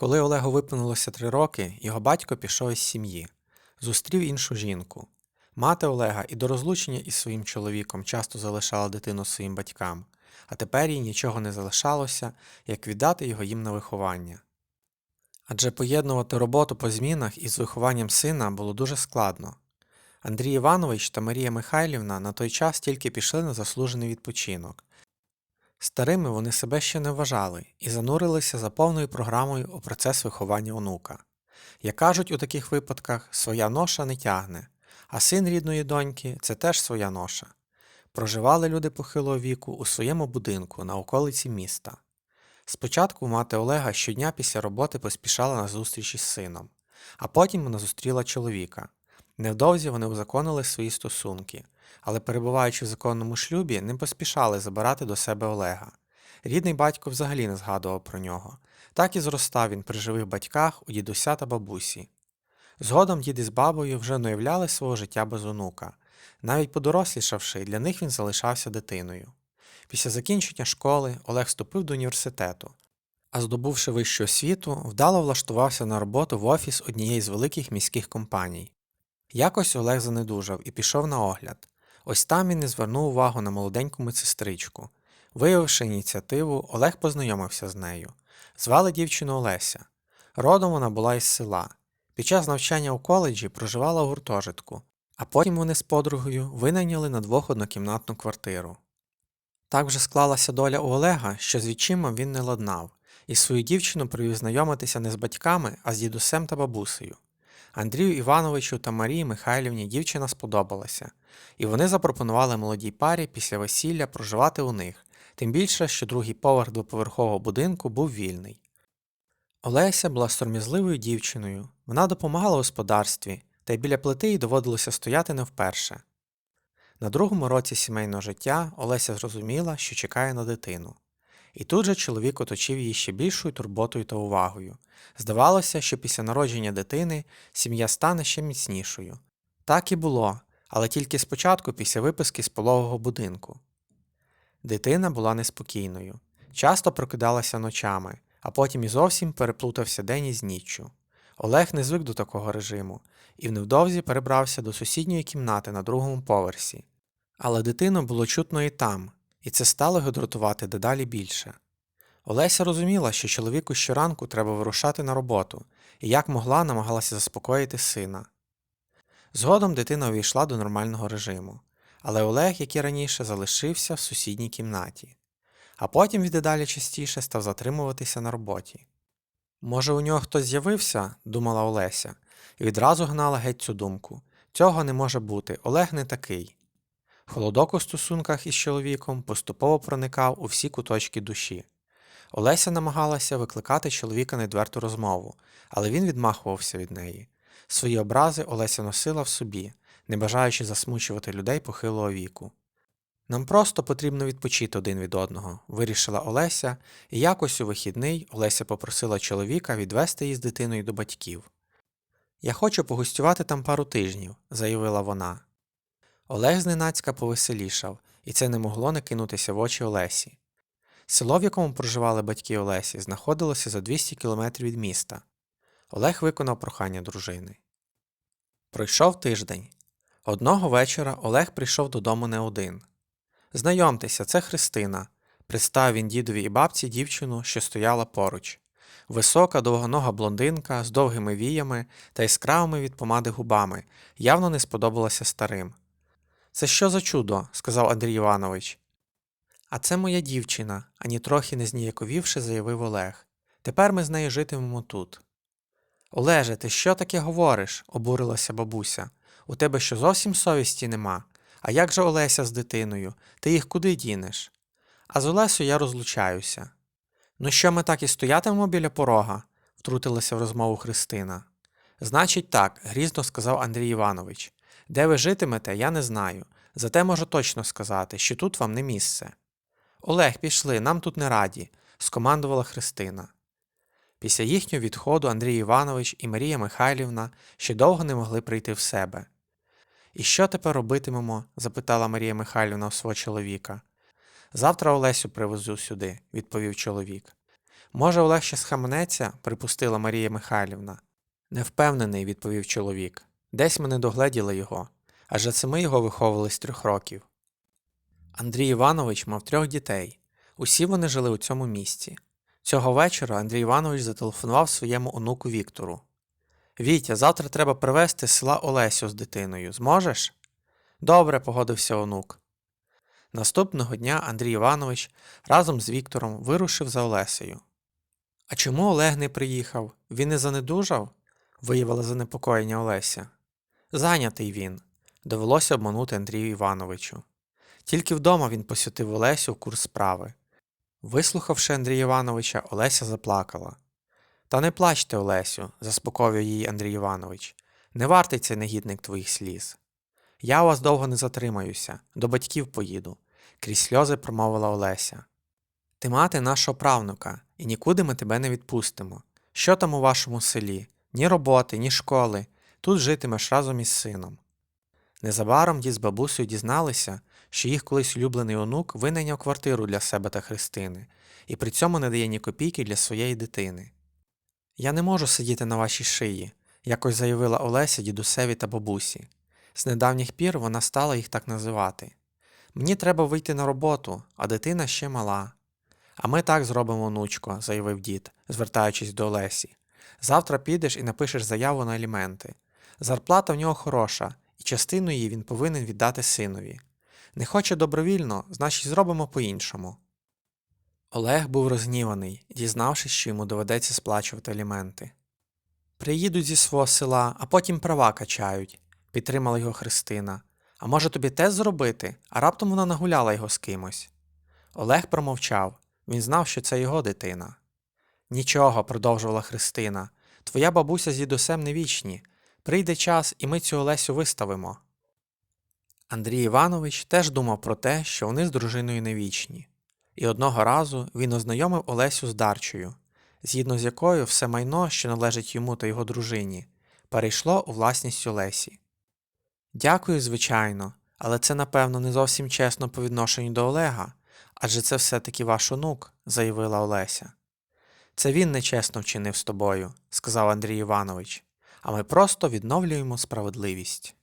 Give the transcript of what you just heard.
Коли Олегу виповнилося три роки, його батько пішов із сім'ї, зустрів іншу жінку. Мати Олега і до розлучення із своїм чоловіком часто залишала дитину своїм батькам, а тепер їй нічого не залишалося, як віддати його їм на виховання. Адже поєднувати роботу по змінах із вихованням сина було дуже складно. Андрій Іванович та Марія Михайлівна на той час тільки пішли на заслужений відпочинок. Старими вони себе ще не вважали і занурилися за повною програмою у процес виховання онука. Як кажуть у таких випадках, своя ноша не тягне, а син рідної доньки це теж своя ноша. Проживали люди похилого віку у своєму будинку на околиці міста. Спочатку мати Олега щодня після роботи поспішала на зустріч із сином, а потім вона зустріла чоловіка. Невдовзі вони узаконили свої стосунки, але перебуваючи в законному шлюбі, не поспішали забирати до себе Олега. Рідний батько взагалі не згадував про нього. Так і зростав він при живих батьках у дідуся та бабусі. Згодом дід із бабою вже не уявляли свого життя без онука. Навіть подорослішавши, для них він залишався дитиною. Після закінчення школи Олег вступив до університету, а здобувши вищу освіту, вдало влаштувався на роботу в офіс однієї з великих міських компаній. Якось Олег занедужав і пішов на огляд. Ось там він і звернув увагу на молоденьку медсестричку. Виявивши ініціативу, Олег познайомився з нею. Звали дівчину Олеся. Родом вона була із села. Під час навчання у коледжі проживала у гуртожитку, а потім вони з подругою винайняли на двох однокімнатну квартиру. Так вже склалася доля у Олега, що з відчимом він не ладнав, і свою дівчину привів знайомитися не з батьками, а з дідусем та бабусею. Андрію Івановичу та Марії Михайлівні дівчина сподобалася, і вони запропонували молодій парі після весілля проживати у них, тим більше, що другий поверх двоповерхового будинку був вільний. Олеся була сором'язливою дівчиною, вона допомагала господарстві, та й біля плити їй доводилося стояти не вперше. На другому році сімейного життя Олеся зрозуміла, що чекає на дитину. І тут же чоловік оточив її ще більшою турботою та увагою. Здавалося, що після народження дитини сім'я стане ще міцнішою. Так і було, але тільки спочатку після виписки з пологового будинку. Дитина була неспокійною, часто прокидалася ночами, а потім і зовсім переплутався день із ніччю. Олег не звик до такого режиму і невдовзі перебрався до сусідньої кімнати на другому поверсі. Але дитину було чутно і там, і це стало його дратувати дедалі більше. Олеся розуміла, що чоловіку щоранку треба вирушати на роботу, і як могла намагалася заспокоїти сина. Згодом дитина увійшла до нормального режиму, але Олег, як і раніше, залишився в сусідній кімнаті, а потім він дедалі частіше став затримуватися на роботі. Може, у нього хтось з'явився, думала Олеся, і відразу гнала геть цю думку. Цього не може бути, Олег не такий. Холодок у стосунках із чоловіком поступово проникав у всі куточки душі. Олеся намагалася викликати чоловіка на відверту розмову, але він відмахувався від неї. Свої образи Олеся носила в собі, не бажаючи засмучувати людей похилого віку. Нам просто потрібно відпочити один від одного, вирішила Олеся, і якось у вихідний Олеся попросила чоловіка відвести її з дитиною до батьків. Я хочу погостювати там пару тижнів, заявила вона. Олег зненацька повеселішав, і це не могло не кинутися в очі Олесі. Село, в якому проживали батьки Олесі, знаходилося за 200 кілометрів від міста. Олег виконав прохання дружини. Пройшов тиждень. Одного вечора Олег прийшов додому не один. Знайомтеся, це Христина. Представив він дідові і бабці дівчину, що стояла поруч. Висока, довгонога блондинка з довгими віями та яскравими від помади губами, явно не сподобалася старим. Це що за чудо? сказав Андрій Іванович. А це моя дівчина, ані трохи не зніяковівши, заявив Олег. Тепер ми з нею житимемо тут. Олеже, ти що таке говориш? обурилася бабуся. У тебе що зовсім совісті нема? А як же Олеся з дитиною? Ти їх куди дінеш? А з Олесю я розлучаюся. Ну що ми так і стоятимемо біля порога? втрутилася в розмову Христина. Значить, так, грізно сказав Андрій Іванович. Де ви житимете, я не знаю. Зате можу точно сказати, що тут вам не місце. Олег, пішли, нам тут не раді, скомандувала Христина. Після їхнього відходу Андрій Іванович і Марія Михайлівна ще довго не могли прийти в себе. І що тепер робитимемо? запитала Марія Михайлівна у свого чоловіка. Завтра Олесю привезу сюди, відповів чоловік. Може, Олег ще схаменеться, припустила Марія Михайлівна. Не впевнений, відповів чоловік. Десь ми не догледіли його, адже це ми його виховували з трьох років. Андрій Іванович мав трьох дітей. Усі вони жили у цьому місті. Цього вечора Андрій Іванович зателефонував своєму онуку Віктору. Вітя, завтра треба привезти з села Олесю з дитиною. Зможеш? Добре, погодився онук. Наступного дня Андрій Іванович разом з Віктором вирушив за Олесею. А чому Олег не приїхав? Він не занедужав? виявила занепокоєння Олеся. Зайнятий він. Довелося обманути Андрію Івановичу. Тільки вдома він посвятив Олесю курс справи. Вислухавши Андрія Івановича, Олеся заплакала. Та не плачте, Олесю, заспокоює її Андрій Іванович. Не вартий цей негідник твоїх сліз. Я у вас довго не затримаюся, до батьків поїду, крізь сльози промовила Олеся. Ти мати нашого правнука, і нікуди ми тебе не відпустимо. Що там у вашому селі? Ні роботи, ні школи. Тут житимеш разом із сином. Незабаром дід з бабусею дізналися, що їх колись улюблений онук винайняв квартиру для себе та Христини, і при цьому не дає ні копійки для своєї дитини. Я не можу сидіти на вашій шиї, якось заявила Олеся дідусеві та бабусі. З недавніх пір вона стала їх так називати. Мені треба вийти на роботу, а дитина ще мала. А ми так зробимо, онучко, заявив дід, звертаючись до Олесі. Завтра підеш і напишеш заяву на аліменти. Зарплата в нього хороша, і частину її він повинен віддати синові. Не хоче добровільно, значить зробимо по-іншому. Олег був розгніваний, дізнавшись, що йому доведеться сплачувати аліменти. Приїдуть зі свого села, а потім права качають, підтримала його Христина. А може тобі теж зробити, а раптом вона нагуляла його з кимось. Олег промовчав, він знав, що це його дитина. Нічого, продовжувала Христина, твоя бабуся з дідусем не вічні. Прийде час, і ми цю Олесю виставимо. Андрій Іванович теж думав про те, що вони з дружиною не вічні. І одного разу він ознайомив Олесю з Дарчою, згідно з якою все майно, що належить йому та його дружині, перейшло у власність Олесі. Дякую, звичайно, але це, напевно, не зовсім чесно по відношенню до Олега, адже це все-таки ваш онук, заявила Олеся. Це він нечесно вчинив з тобою, сказав Андрій Іванович, а ми просто відновлюємо справедливість.